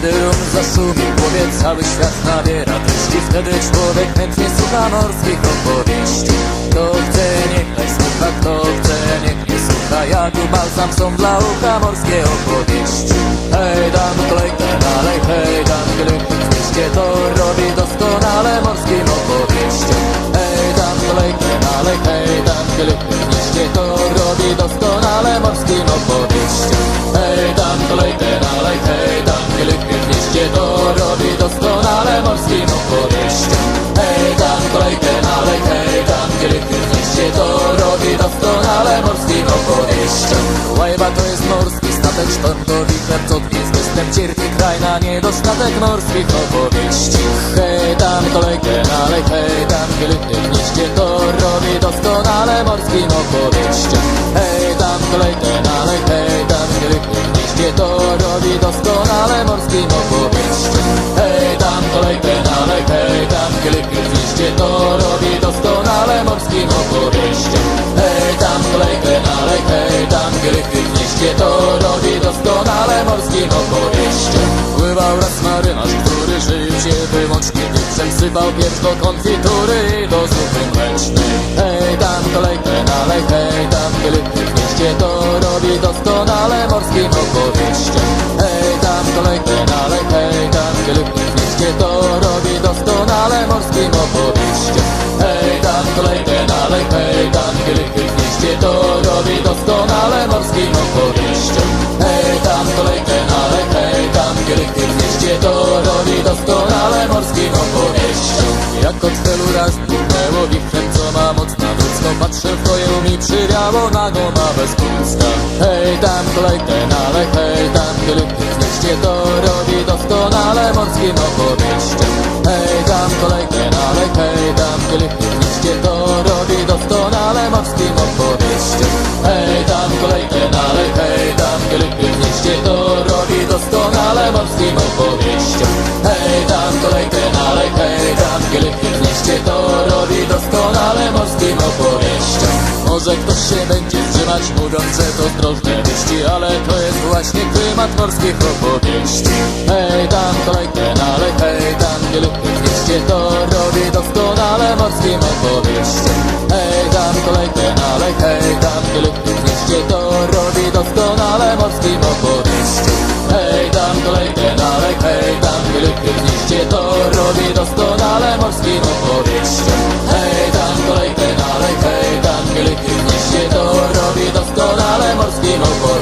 zaszumi w głowie cały świat nabiera treści Wtedy człowiek chętnie słucha morskich opowieści Kto chce niechaj słucha, kto chce niech nie słucha. Jak u balsam są dla ucha morskie opowieści. Hej tam kolejkę dalej, hej tam grypy Mieście to robi doskonale morskim opowieściom. Hej tam kolejkę dalej, hej tam grypy wicher Co dwie z występ cierpi kraj na niedostatek morskich opowieści Hej tam kolejkę dalej, hej tam grypy Mieście to robi doskonale morskim opowieściom Hej tam kolejkę dalej, hej tam grypy Mieście to robi doskonale morskim opowieściom tam kolejkę dalej, hej tam grypy Mieście to robi Mieście to robi doskonale morskim opowieściom Pływał raz marynarz, który żył się wyłącznie pieprzem Sypał pieprz do konfitury do zupy mlecznej. Hej tam kolejkę dalej, hej tam grypy Mieście to robi doskonale morskim opowieściom Hej tam kolejkę dalej, hej tam grypy Mieście to robi doskonale morskim opowieściom Hej tam kolejkę dalej, hej tam grypy morskim opowieściom Hej tam kolejkę dalej, hej tam grypy Mieście to robi doskonale morskim opowieściom Jak od helu raz dmuchnęło wichrem, co ma moc na ludzką Patrzę w twoje mi przywiało nagą ma bez pusta Hej tam kolejkę dalej, hej tam grypy Mieście to robi doskonale morskim opowieściom Hej tam kolejkę doskonale morskim opowieściom. Hej tam kolejkę dalej, hej tam grypy Mieście to robi doskonale morskim opowieściom. Może ktoś się będzie wstrzymać mówiąc, że to zdrożne wieści Ale to jest właśnie klimat morskich opowieści. Hej tam kolejkę dalej, hej tam grypy Mieście to robi doskonale morskim opowieściom. Hej tam kolejkę dalej, hej tam grypy Mieście to robi doskonale morskim opowieściom hej